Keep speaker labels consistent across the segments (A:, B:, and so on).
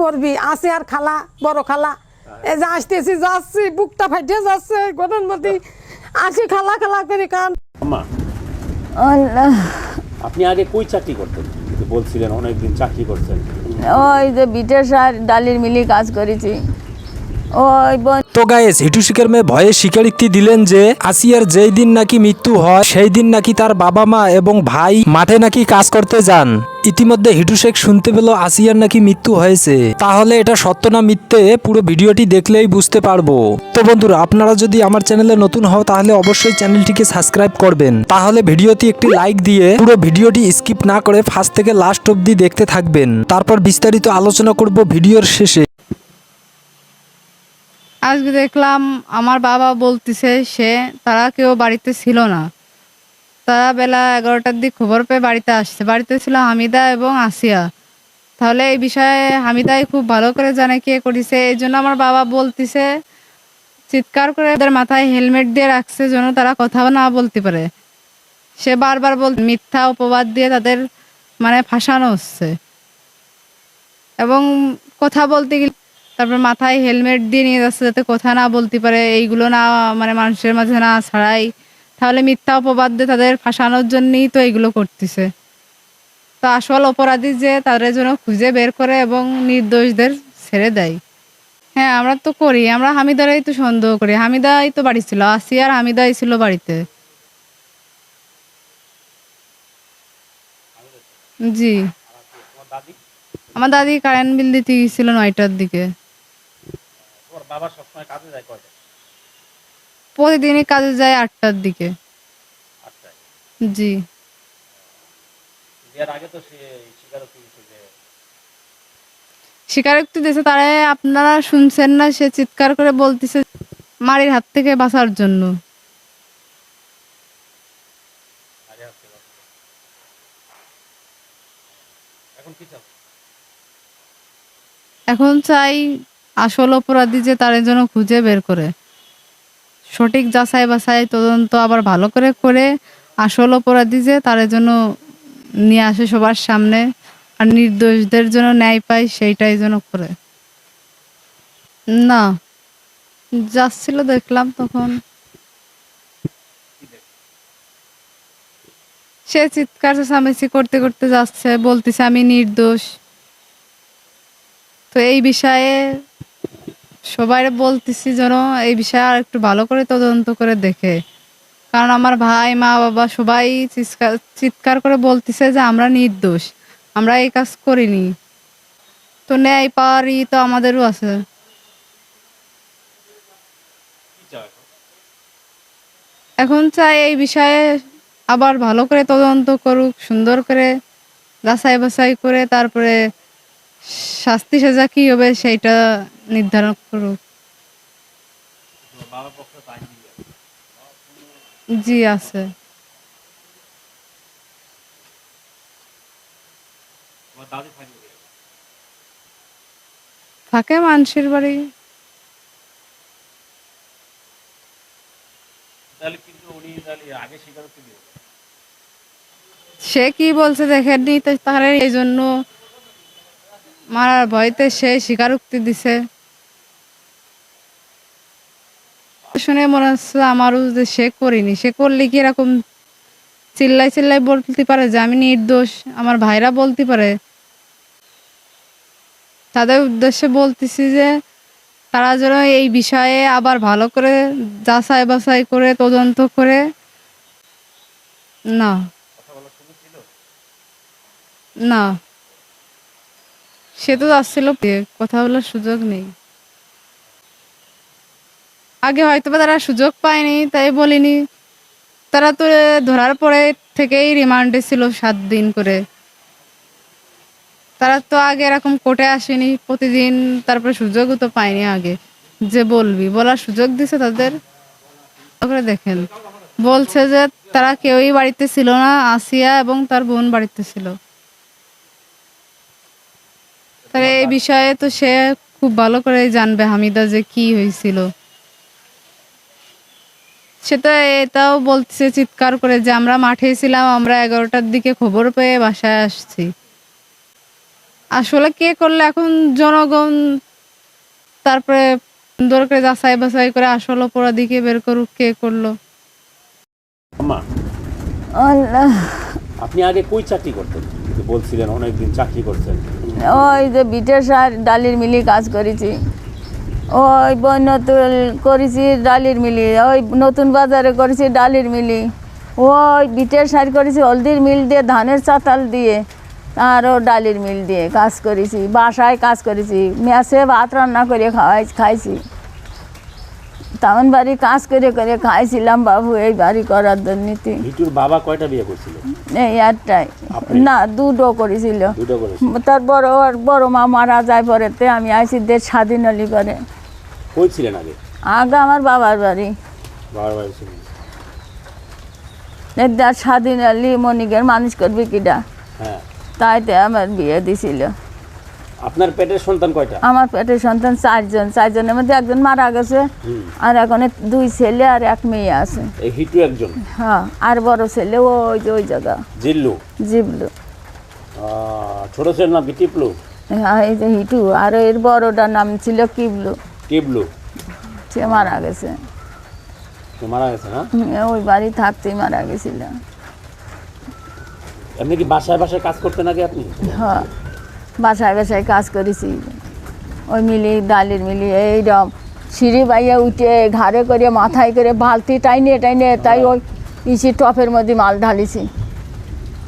A: পড়বি আসে আর খালা বড় খালা। এই যে আসতেছি যাচ্ছি বুকটা ফাইটে যাচ্ছে গরম মতি আসি খালা খালা করে কান।
B: আম্মা আপনি আগে কই চাকরি করতেন? বলছিলেন অনেকদিন চাকরি করছেন।
C: ওই যে বিটের সার ডালির মিলি কাজ করেছি।
D: তো গায়েস শিখের মেয়ে ভয়ে স্বীকারোক্তি দিলেন যে আসিয়ার যেই দিন নাকি মৃত্যু হয়, সেই দিন নাকি তার বাবা মা এবং ভাই মাঠে নাকি কাজ করতে যান। ইতিমধ্যে হিটু শেখ শুনতে পেল আসিয়ার নাকি মৃত্যু হয়েছে। তাহলে এটা সত্য না মিথ্যে? পুরো ভিডিওটি দেখলেই বুঝতে পারব। তো বন্ধুরা, আপনারা যদি আমার চ্যানেলে নতুন হও, তাহলে অবশ্যই চ্যানেলটিকে সাবস্ক্রাইব করবেন। তাহলে ভিডিওটি একটি লাইক দিয়ে পুরো ভিডিওটি স্কিপ না করে ফার্স্ট থেকে লাস্ট অবধি দেখতে থাকবেন। তারপর বিস্তারিত আলোচনা করব ভিডিওর শেষে।
E: আজকে দেখলাম আমার বাবা বলতেছে সে, তারা কেউ বাড়িতে ছিল না। তারা বেলা এগারোটার দিক খবর পেয়ে বাড়িতে আসছে। বাড়িতে ছিল হামিদা এবং আসিয়া। তাহলে এই বিষয়ে হামিদাই খুব ভালো করে জানে কে করেছে। এই জন্য আমার বাবা বলতেছে, চিৎকার করে ওদের মাথায় হেলমেট দিয়ে রাখছে যেন তারা কথা না বলতে পারে। সে বারবার বল, মিথ্যা অপবাদ দিয়ে তাদের মানে ফাঁসানো হচ্ছে। এবং কথা বলতে গেলে তারপর মাথায় হেলমেট দিয়ে নিয়ে যাচ্ছে যাতে কথা না বলতে পারে এইগুলো না মানে মানুষের মাঝে না ছাড়াই তাহলে মিথ্যা অপবাদ দিয়ে তাদের ফাঁসানোর জন্যই তো এইগুলো করতেছে। তো আসল অপরাধী যে তাদের জন্য খুঁজে বের করে এবং নির্দোষদের ছেড়ে দেয়। হ্যাঁ আমরা তো করি আমরা হামিদারাই তো সন্দেহ করি। হামিদাই তো বাড়ি ছিল আসিয়ার হামিদাই ছিল বাড়িতে। জি। আমার দাদি কারেন্ট বিল দিতে গেছিল নয়টার দিকে।
B: তোমার বাবা সবসময় কাজে যায়
E: প্রতিদিনই কাজে যায় আটটার দিকে।
B: আটটায়?
E: জি।
B: বিয়ার আগে তো সে স্বীকারোক্তি দিচ্ছে যে
E: স্বীকারোক্তি দিয়েছে তারা আপনারা শুনছেন না সে চিৎকার করে বলতেছে মারির হাত থেকে বাঁচার জন্য।
B: কি চাও?
E: এখন চাই আসল অপরাধী যে তার জন্য খুঁজে বের করে। সঠিক যাচাই বাছাই তদন্ত আবার ভালো করে করে আসল অপরাধী যে তার জন্য নিয়ে আসে সবার সামনে আর নির্দোষদের জন্য ন্যায় পায় সেইটাই যেন করে। না, যাচ্ছিল দেখলাম তখন। সে চিৎকার চেঁচামেচি করতে করতে যাচ্ছে, বলতেছে, আমি নির্দোষ। তো এই বিষয়ে সবাই বলতেছি যেন এই বিষয়ে আর একটু ভালো করে তদন্ত করে দেখে। কারণ আমার ভাই, মা, বাবা সবাই চিৎকার করে বলতেছে যে আমরা নির্দোষ, আমরা এই কাজ করিনি। তো ন্যায় পাওয়ারই তো আমাদেরও আছে।
B: এখন
E: চাই এই বিষয়ে আবার ভালো করে তদন্ত করুক, সুন্দর করে যাচাই বাছাই করে তারপরে শাস্তি সাজা কি হবে সেইটা নির্ধারণ করুক। জি, আছে? থাকে মানুষের বাড়ি সে কি বলছে দেখেননি তাহলে এই জন্য মারার ভয়তে সে স্বীকারোক্তি দিছে। শুনে মনে হচ্ছে আমারও যে সে করিনি। সে করলে কি এরকম চিল্লাই চিল্লাই বলতে পারে যে আমি নির্দোষ? আমার ভাইরা বলতে পারে। তাদের উদ্দেশ্যে বলতেছি যে তারা যেন এই বিষয়ে আবার ভালো করে যাচাই বাছাই করে, তদন্ত করে। না। না। সে তো যাচ্ছিল কথা বলার সুযোগ নেই। আগে হয়তো বা তারা সুযোগ পায়নি, তাই বলিনি। তারা তো ধরার পরে থেকেই রিমান্ডে ছিল সাত দিন করে। তারা তো আগে এরকম কোর্টে আসেনি, প্রতিদিন তারপরে সুযোগও তো পায়নি আগে। যে বলবি, বলার সুযোগ দিছে তাদের। দেখেন, বলছে যে তারা কেউই বাড়িতে ছিল না, আসিয়া এবং তার বোন বাড়িতে ছিল তাহলে এই বিষয়ে তো সে খুব ভালো করে জানবে হামিদা যে কি হয়েছিল। সেটা এটাও বলছে চিৎকার করে যে আমরা মাঠে ছিলাম আমরা এগারোটার দিকে খবর পেয়ে বাসায় আসছি। আসলে কে করলে এখন জনগণ তারপরে সুন্দর করে যাচাই বাছাই করে আসল অপরাধীকে বের করুক কে করল?
B: আপনি আগে কই চাকরি করতেন? বলছিলেন অনেকদিন চাকরি করছেন।
C: ওই যে বিটের সার, ডালির মিলি কাজ করেছি। ওই বন্যতুল করেছি ডালির মিলি, ওই নতুন বাজারে করেছি ডালির মিলি। ওই বিটের সার করেছি, হলদির মিল দিয়ে, ধানের চাতাল দিয়ে আরও ডালির মিল দিয়ে কাজ করেছি, বাসায় কাজ করেছি। মেসে ভাত রান্না করে খাওয়াই, খাইছি। তেমন বাড়ি কাজ করে করে খাইছিলাম বাবু এই বাড়ি করার দুর্নীতি
B: হিটুর বাবা কয়টা বিয়ে
C: এই একটাই না দুটো করেছিল। তার বড় আর বড় মা মারা যায় পরেতে আমি আইসি দেশ স্বাধীন হলি করে
B: কই ছিলেন আগে?
C: আগে আমার বাবার বাড়ি।
B: বাবার বাড়ি
C: দেশ স্বাধীন হলি মনিকের মানুষ করবে কিটা
B: হ্যাঁ।
C: তাইতে আমার বিয়ে দিছিল।
B: আপনার পেটের সন্তান কয়টা?
C: আমার পেটের সন্তান চারজন। চারজনের মধ্যে একজন মারা গেছে আর এখন দুই ছেলে আর এক মেয়ে আছে।
B: এই হিটু একজন?
C: হ্যাঁ আর বড় ছেলে ওই যে ওই জায়গা।
B: জিল্লু?
C: জিবলু
B: ছোট ছেলের নাম কি টিপলু?
C: হ্যাঁ এই যে হিটু আর এর বড়টার নাম ছিল কিবলু।
B: টিবলু
C: সে মারা গেছে।
B: মারা গেছে না?
C: ওই বাড়ি থাকতেই মারা গেছিল।
B: এমনি কি বাসায় বাসায় কাজ করতেন আগে আপনি?
C: হ্যাঁ। বাসায় বাসায় কাজ করেছি। ওই মিলি ডালির মিলি এইরকম সিঁড়ি বাইয়ে উঠে ঘাড়ে করে মাথায় করে বালতি টাইনে টাইনে তাই ওই ইসি টপের মধ্যে মাল ঢালিছি।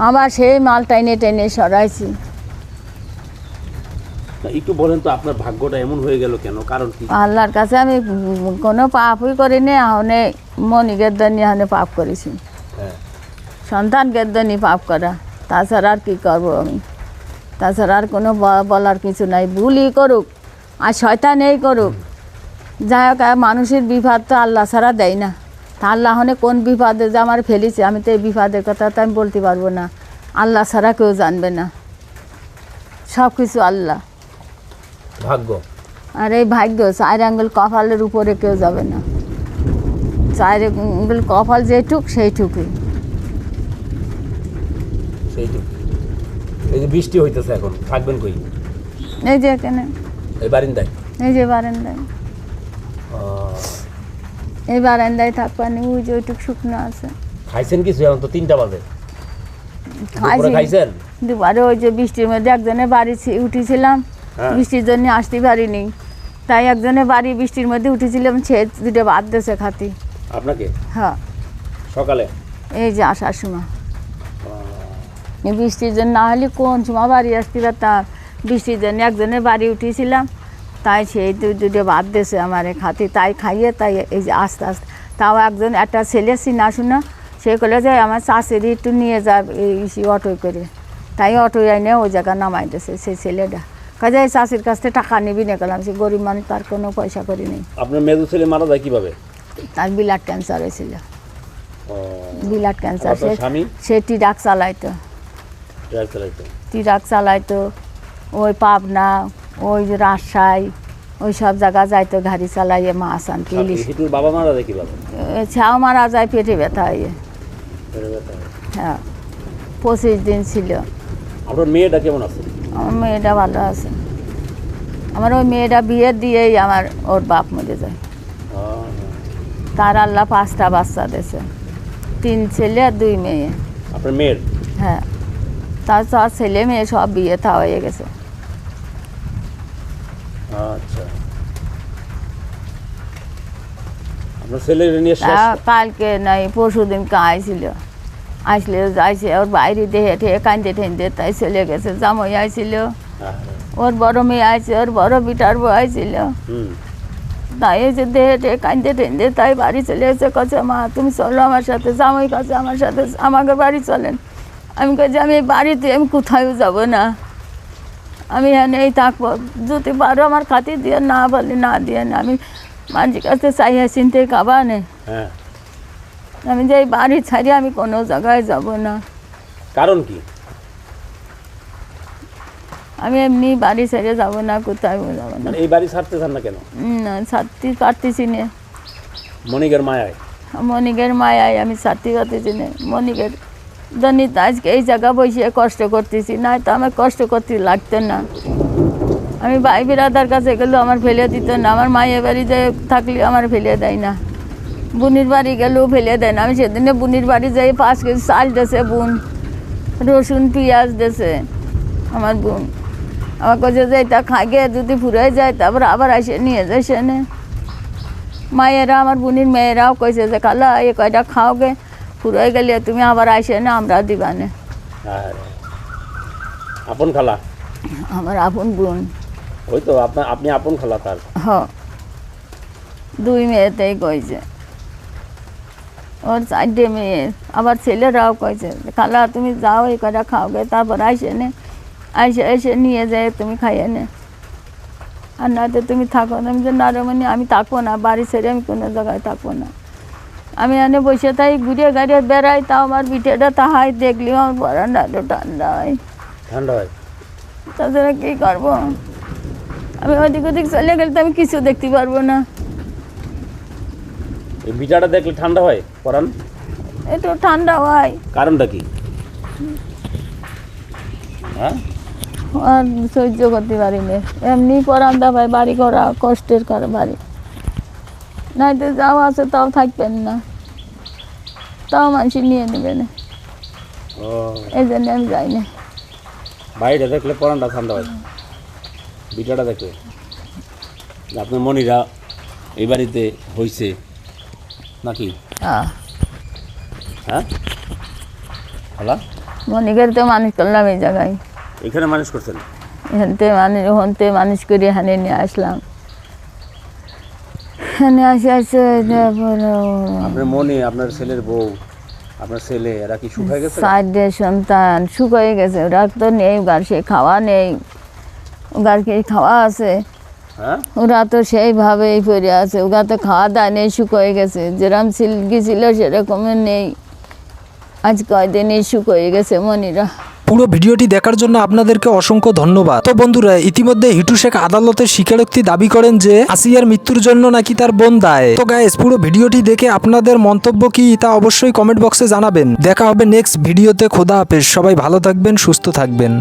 C: আবার সেই মাল টাইনে টেনে সরাইছি।
B: একটু বলেন তো আপনার ভাগ্যটা এমন হয়ে গেল কেন? কারণ কি?
C: আল্লাহর কাছে আমি কোনো পাপই করিনি আহনে মনিকের দনি আহনে পাপ করেছি।
B: হ্যাঁ।
C: সন্তানকে দনি পাপ করা। তাছাড়া আর কী করব আমি? তাছাড়া আর কোনো বলার কিছু নাই। ভুলই করুক আর শয়তান এই করুক। যাই হোক মানুষের বিপদ তো আল্লাহ ছাড়া দেয় না। তা আল্লাহ হনে কোন বিপদে যে আমার ফেলেছে আমি তো এই বিপদের কথা তো আমি বলতে পারব না। আল্লাহ ছাড়া কেউ জানবে না। সব কিছু আল্লাহ।
B: ভাগ্য।
C: আর এই ভাগ্য চার আঙ্গুল কপালের উপরে কেউ যাবে না। চার আঙ্গুল কপাল যেটুক সেইটুকুই।
B: সেইটুকু এই যে বৃষ্টি হইতেছে এখন থাকবেন কই?
C: এই যে এখানে।
B: এই বারিন্দায়?
C: এই যে বারান্দায়। এই বারান্দায় থাকবানি ওই যে ওইটুক শুকনো আছে।
B: খাইছেন কিছু এখন তো তিনটা বাজে? খাইছেন?
C: দুবারে ওই যে বৃষ্টির মধ্যে একজনের বাড়ি উঠেছিলাম।
B: হ্যাঁ।
C: বৃষ্টির জন্য আসতে পারিনি। তাই একজনের বাড়ি বৃষ্টির মধ্যে উঠেছিলাম সে দুটো বাদ দেশে খাতি।
B: আপনাকে?
C: হ্যাঁ।
B: সকালে?
C: এই যে আসার সময়। বৃষ্টির জন্য না হলে কোন সময় বাড়ি আসতে পারতাম? বৃষ্টির জন্য একজনের বাড়ি উঠেছিলাম তাই সেই দুটো বাদ দেশে আমার খাতি তাই খাইয়ে তাই এই যে আস্তে আস্তে। তাও একজন একটা ছেলে চিনা শুনা সে করলে যে আমার চাষেরই একটু নিয়ে যা এই অটোয় করে। তাই অটোয় এনে ওই জায়গা নামাই দিয়েছে সেই ছেলেটা। কাজে চাষির কাছ থেকে টাকা নিবি না গেলাম সে গরিব মানুষ তার কোনো পয়সা করি নেই।
B: আপনার মেজো ছেলে মারা যায় কীভাবে?
C: তার বিলাট ক্যান্সার হয়েছিল। বিলাট ক্যান্সার সে সে টিরাক চালাইতো।
B: ট্রাক চালাইতো।
C: ওই পাবনা ওই রাজশাহী ওই সব জায়গা যাইতো গাড়ি চালাইয়ে মাছ আনতে ইলিশ
B: বাবা মারা যায় কীভাবে?
C: ছাও মারা যায় পেটে ব্যথা হয়ে।
B: পেটে ব্যথা হয়।
C: হ্যাঁ পঁচিশ দিন ছিল।
B: আপনার মেয়েটা কেমন আছে?
C: আমার মেয়েটা ভালো আছে। আমার ওই মেয়েটা বিয়ে দিয়েই আমার ওর বাপ মরে যায়। তার আল্লাহ পাঁচটা বাচ্চা দিয়েছে। তিন ছেলে আর দুই মেয়ে।
B: আপনার মেয়ের?
C: হ্যাঁ। তার সব ছেলে মেয়ে সব বিয়ে থা হয়ে গেছে।
B: আচ্ছা।
C: কালকে নাই পরশু দিনকে আইছিল। আসলে আইসে ওর বাইরে দেহে ঠেয়ে কান্দে ঠেন্দে তাই চলে গেছে। জামাই আইছিল ওর বড় মেয়ে আইছে ওর বড় বিটার বউ আইছিল। তাই এসে দেহে ঠেয়ে কান্দে ঠেন্দে তাই বাড়ি চলে এসে কাছে মা তুমি চলো আমার সাথে জামাই কাছে আমার সাথে আমাকে বাড়ি চলেন। আমি কাছে আমি এই বাড়িতে আমি কোথাও যাব না। আমি এখানেই থাকব। যদি পারো আমার খাতি দিয়ে না বলে না দিয়ে না। আমি মানুষের কাছে চাইয়া চিনতে খাবা নেই
B: হ্যাঁ।
C: আমি যে এই বাড়ি ছাড়ি আমি কোনো জায়গায় যাব না।
B: কারণ কি?
C: আমি এমনি বাড়ি ছেড়ে যাব না কোথাও যাব না।
B: মানে এই বাড়ি ছাড়তে চান না কেন?
C: না ছাড়তে পারতেছি না।
B: মনিকের মায়ায়?
C: মনিকের মায়ায় আমি ছাড়তে পারতেছি না। মনিকের জানি তো আজকে এই জায়গা বসে কষ্ট করতেছি না তো আমার কষ্ট করতে লাগতো না। আমি ভাই বিরাদার কাছে গেলেও আমার ফেলে দিত না, আমার মায়ের বাড়ি যে থাকলে আমার ফেলে দেয় না। বুনির বাড়ি গেলেও ফেলে দেয় না। আমি সেদিনে বুনির বাড়ি যাই, পাঁচ কেজি চাল দেছে বোন, রসুন, পেঁয়াজ দেছে আমার বোন। আমার কাছে যে এটা খাগে যদি ফুরাই যায়, তারপর আবার আসে, নিয়ে যায় সেনে। মায়েরা, আমার বোনের মেয়েরাও কইছে যে, খালা, এ কয়টা খাওগে? ফুরাই গেলে তুমি আবার আসে না। আমরা দিবানে
B: আপন খালা?
C: আমার আপন বোন।
B: ওই তো আপনার আপনি আপন খালা তার?
C: হ। দুই মেয়েতেই কইছে। ওর চারটে মেয়ে আবার ছেলেরাও কইছে খালা তুমি যাও এই কটা খাওগে তারপর আইসে নে। আইসে এসে নিয়ে যায় তুমি খাইয়ে নে। আর নয়তো তুমি থাকো না। আমি যে না মানে আমি থাকব না বাড়ি ছেড়ে আমি কোনো জায়গায় থাকব না। আমি এনে বসে তাই ঘুরে গাড়িয়ে বেড়াই তাও আমার পিঠেটা তাহাই দেখলি আমার বারান্দাটা ঠান্ডা হয়
B: ঠান্ডা হয়
C: তাছাড়া কী করব? আমি ওদিক ওদিক চলে গেলে তো আমি কিছু দেখতে পারব না।
B: এই বিটাটা দেখলে ঠান্ডা হয় পরান
C: একটু ঠান্ডা হয়।
B: কারণটা কি? হ্যাঁ?
C: আর সহ্য করতে পারি না। এমনি পরান্দা ভাই বাড়ি করা কষ্টের করে বাড়ি নাইতে যাওয়া আছে তাও থাকবেন না তাও মানুষ নিয়ে নেবে না
B: ও
C: এই জন্য আমি যাই না
B: বাইরে দেখলে পরানটা ঠান্ডা হয় বিটাটা দেখলে আপনার মনিরা এই বাড়িতে হয়েছে নাকি?
C: হ্যাঁ?
B: হ্যাঁ
C: মনিকের তো মানুষ করলাম এই জায়গায়।
B: এখানে মানুষ করছেন?
C: হেনতে মানুষ হনতে মানুষ করে হানে নিয়ে আসলাম। হানে আসে আসে
B: আপনার মনে আপনার ছেলের বউ আপনার ছেলে এরা কি শুকায় গেছে?
C: সাইডে সন্তান শুকিয়ে গেছে ওরা তো নেই গার সে খাওয়া নেই ওগার কি খাওয়া আছে।
B: হ্যাঁ?
C: ওরা তো সেইভাবেই পড়ে আছে ওরা তো খাওয়া দাওয়া নেই শুকিয়ে গেছে। যেরকম সিল্কি ছিল সেরকম নেই। আজ কয়দিনই শুকিয়ে গেছে মনিরা।
D: পুরো ভিডিওটি দেখার জন্য আপনাদেরকে অসংখ্য ধন্যবাদ। তো বন্ধুরা, ইতিমধ্যে হিটু শেখ আদালতের স্বীকারোক্তি দাবি করেন যে আসিয়ার মৃত্যুর জন্য নাকি তার বোন দায়। তো গায়েস পুরো ভিডিওটি দেখে আপনাদের মন্তব্য কি তা অবশ্যই কমেন্ট বক্সে জানাবেন। দেখা হবে নেক্সট ভিডিওতে, খোদা হাফেজ। সবাই ভালো থাকবেন, সুস্থ থাকবেন।